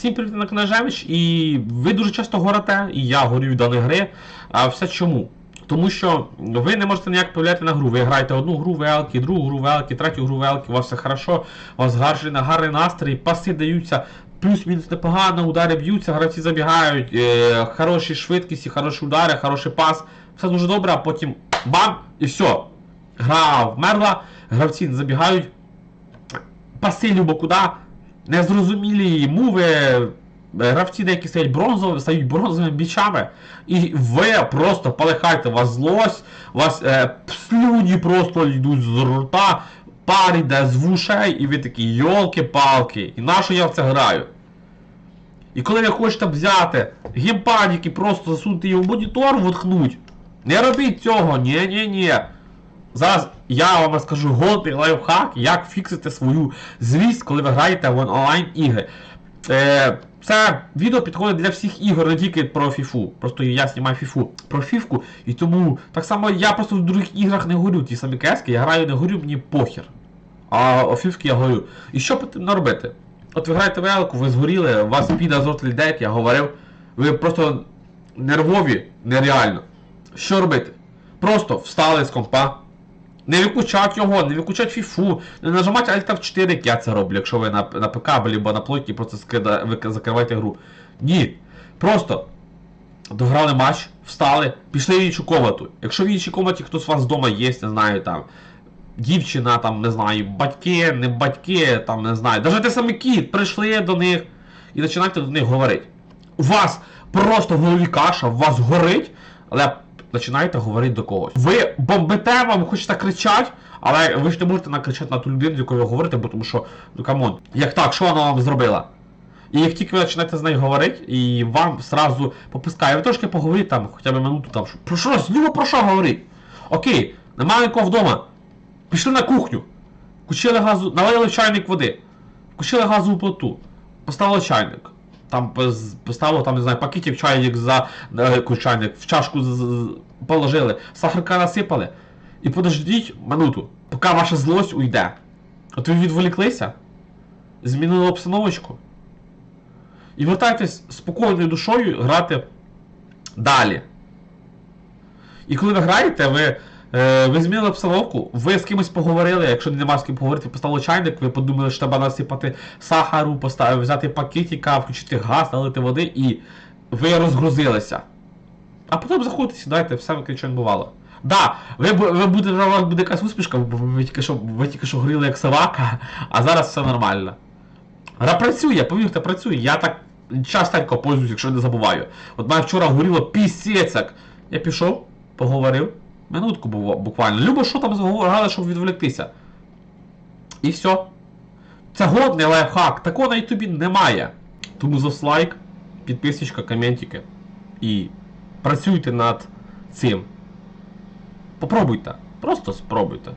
Всім привіт на Книжевич, і ви дуже часто горите, і я горю від даної гри. А все чому? Тому що ви не можете ніяк повлияти на гру. Ви граєте одну гру велки, другу гру велки, третю гру велки, у вас все хорошо, у вас гарний, гарний настрій, паси даються, плюс-мінус непогано, удари б'ються, гравці забігають, е, хороші швидкісті, хороші удари, хороший пас. Все дуже добре, а потім бам! І все. Гра вмерла, гравці забігають, паси любо куди, незрозумілі муви, е, гравці деякі стають бронзовими, стають бронзовими бічами, і ви просто полихаєте, у вас злость, вас е, слюні просто йдуть з рота, пар йде з вушей, і ви такі йолки-палки, і на що я в це граю? І коли ви хочете взяти геймпад, який просто засунути його в монітор, воткнуть, не робіть цього, ні-ні-ні. Зараз я вам розкажу голий лайфхак, як фіксити свою злість, коли ви граєте в онлайн ігри. Е, це відео підходить для всіх ігор, не тільки про фіфу. Просто я знімаю фіфу про фіфку, і тому так само я просто в других іграх не горю. Ті самі кески, я граю не горю, мені похер. А о фіфки я горю. І що потрібно робити? От ви граєте в елку, ви згоріли, у вас піде азот людей, я говорив, ви просто нервові, нереально. Що робити? Просто встали з компа. Не виключать його, не виключать фіфу, не нажимати Alt F4, як я це роблю, якщо ви на, на ПК або на плойці просто скида, ви закриваєте гру. Ні. Просто дограли матч, встали, пішли в іншу комнату. Якщо в іншій комнаті хтось у вас вдома є, не знаю, там, дівчина, там, не знаю, батьки, не батьки, там, не знаю, навіть те саме кіт, прийшли до них і починаєте до них говорити. У вас просто в голові каша, у вас горить, але починаєте говорити до когось. Ви бомбите, вам хочете кричати, але ви ж не можете накричати на ту людину, з якою ви говорите, бо тому що, ну камон, як так, що вона вам зробила? І як тільки ви починаєте з нею говорити, і вам сразу попускає, ви трошки поговоріть там, хоча б минуту там, що, про що, знову про що говорить? Окей, немає нікого вдома. Пішли на кухню, включили газу, налили чайник води, включили газову плиту, поставили чайник. Там поставили, там, не знаю, пакетик чайник за е, чайник, в чашку положили, сахарка насипали. І подождіть минуту, поки ваша злость уйде. От ви відволіклися, змінили обстановочку. І вертайтесь спокійною душою грати далі. І коли ви граєте, ви, е, ви змінили обстановку, ви з кимось поговорили, якщо нема з ким поговорити, поставили чайник, ви подумали, що треба насипати сахару, поставити, взяти пакетика, включити газ, налити води, і ви розгрузилися. А потім заходите, сідайте, все як бувало. Да, ви, ви будете, у вас буде якась успішка, бо ви тільки що, ви тільки що горіли як собака, а зараз все нормально. Гра працює, повірте, працює. Я так частенько пользуюсь, якщо не забуваю. От мене вчора горіло пісець. Я пішов, поговорив. Минутку бу- буквально. Любо, що там заговорили, щоб відволіктися. І все. Це годний лайфхак. Такого на ютубі немає. Тому за лайк, підписочка, коментики. І працюйте над цим. Попробуйте. Просто спробуйте.